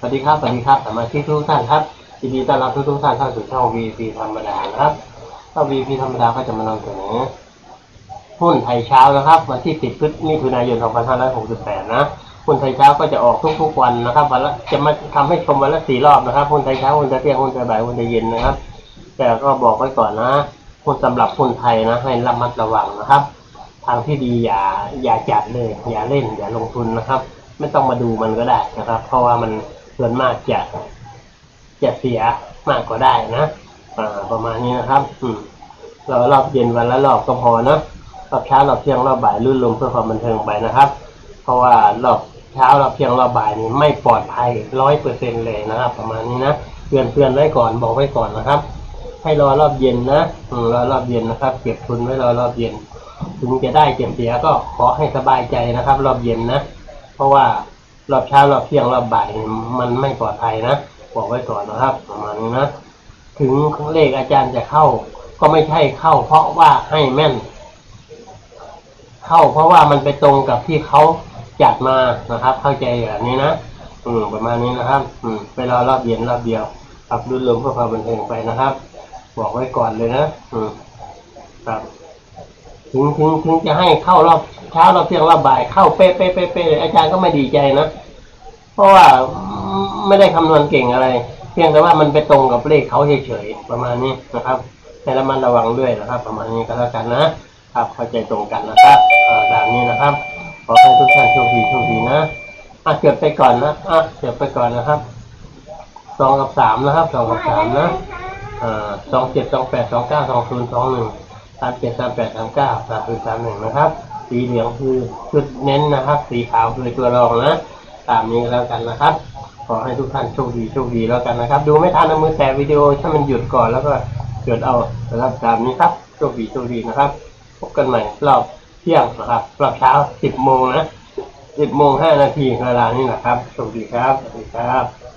สวัสดีครับ สวัสดีครับ สมาชิกทุกท่านครับยินดีต้อนรับทุกทุกท่านเข้าสู่ช่อง VP ธรรมดานะครับช่อง VP ธรรมดาก็จะมานำเสนอหุ้นไทยเช้านะครับ วันที่ 10พฤศจิกายน2568 นะหุ้นไทยเช้าก็จะออกทุกๆวันนะครับวันละจะมาทำให้ชมวันละสี่รอบนะครับหุ้นไทยเช้าหุ้นไทยเที่ยงหุ้นไทยบ่ายหุ้นไทยเย็นนะครับ แต่ก็บอกไว้ก่อนนะหุ้นสำหรับหุ้นไทยนะ ให้ระมัดระวังนะครับ ทางที่ดีอย่าอย่าจัดเลย อย่าเล่นอย่าลงทุนนะครับ ไม่ต้องมาดูมันก็ได้นะครับ เพราะว่ามัน ส่วนมากจะจะเสียมากกว่าได้นะอ่าประมาณนี้นะครับ อืมเรารอบเย็นวันละรอบก็พอนะรอบเช้ารอบเที่ยงรอบบ่ายลื่นลมเพื่อความบันเทิงไปนะครับ เพราะว่ารอบเช้ารอบเที่ยงรอบบ่ายนี่ไม่ปลอดภัยร้อยเปอร์เซ็นเลยนะครับ ประมาณนี้นะเตือนเตือนไว้ก่อนบอกไว้ก่อนนะครับ ให้รอรอบเย็นนะอืมรอรอบเย็นนะครับ เก็บทุนไว้รอรอบเย็น ถึงจะได้เก็บเสียก็ขอให้สบายใจนะครับ รอบเย็นนะ เพราะว่า รอบเช้ารอบเที่ยงรอบบ่ายมันไม่ปลอดภัยนะบอกไว้ก่อนนะครับประมาณนี้นะถึงเลขอาจารย์จะเข้า ก็ไม่ใช่เข้า เพราะว่าให้แม่น เข้าเพราะว่ามันไปตรงกับที่เขาจัดมานะครับ เข้าใจแบบนี้นะอืมประมาณนี้นะครับ อืมไปรอรอบเย็นรอบเดียวครับดูลมเพื่อความบันเทิงไปนะครับ บอกไว้ก่อนเลยนะอืมครับถึงถึงถึงจะให้เข้ารอบ เช้าเรอบเที่ยงเรอบบ่ายเข้าเป๊ะเป๊ะเป๊ะเป๊ะเลยอาจารย์ก็ไม่ดีใจนะเพราะว่าไม่ได้คำนวณเก่งอะไร เพียงแต่ว่ามันไปตรงกับเลขเขาเฉยๆประมาณนี้นะครับให้ระมัดระวังด้วยนะครับ ประมาณนี้ก็แล้วกันนะครับเข้าใจตรงกันนะครับอ่าตามนี้นะครับขอให้ทุกท่านโชคดีโชคดีนะอะเก็บไปก่อนนะอะเก็บไปก่อนนะครับสองกับสามนะครับสองกับสามนะสองเจ็ดสองแปดสองเก้าสองศูนย์สองหนึ่งสามเจ็ดสามแปดสามเก้าสามศูนย์สามหนึ่งนะครับ สีเหลืองคือจุดเน้นนะครับ สีขาวคือตัวรองนะตามนี้แล้วกันนะครับ ขอให้ทุกท่านโชคดีโชคดีแล้วกันนะครับ ดูไม่ทันเอามือแตะวิดีโอถ้ามันหยุดก่อนแล้วก็เกิดเอานะครับตามนี้ครับโชคดีโชคดีนะครับพบกันใหม่รอบเที่ยงนะครับรอบเช้าสิบโมงนะสิบโมงห้านาทีเวลานี้นะครับโชคดีครับสวัสดีครับ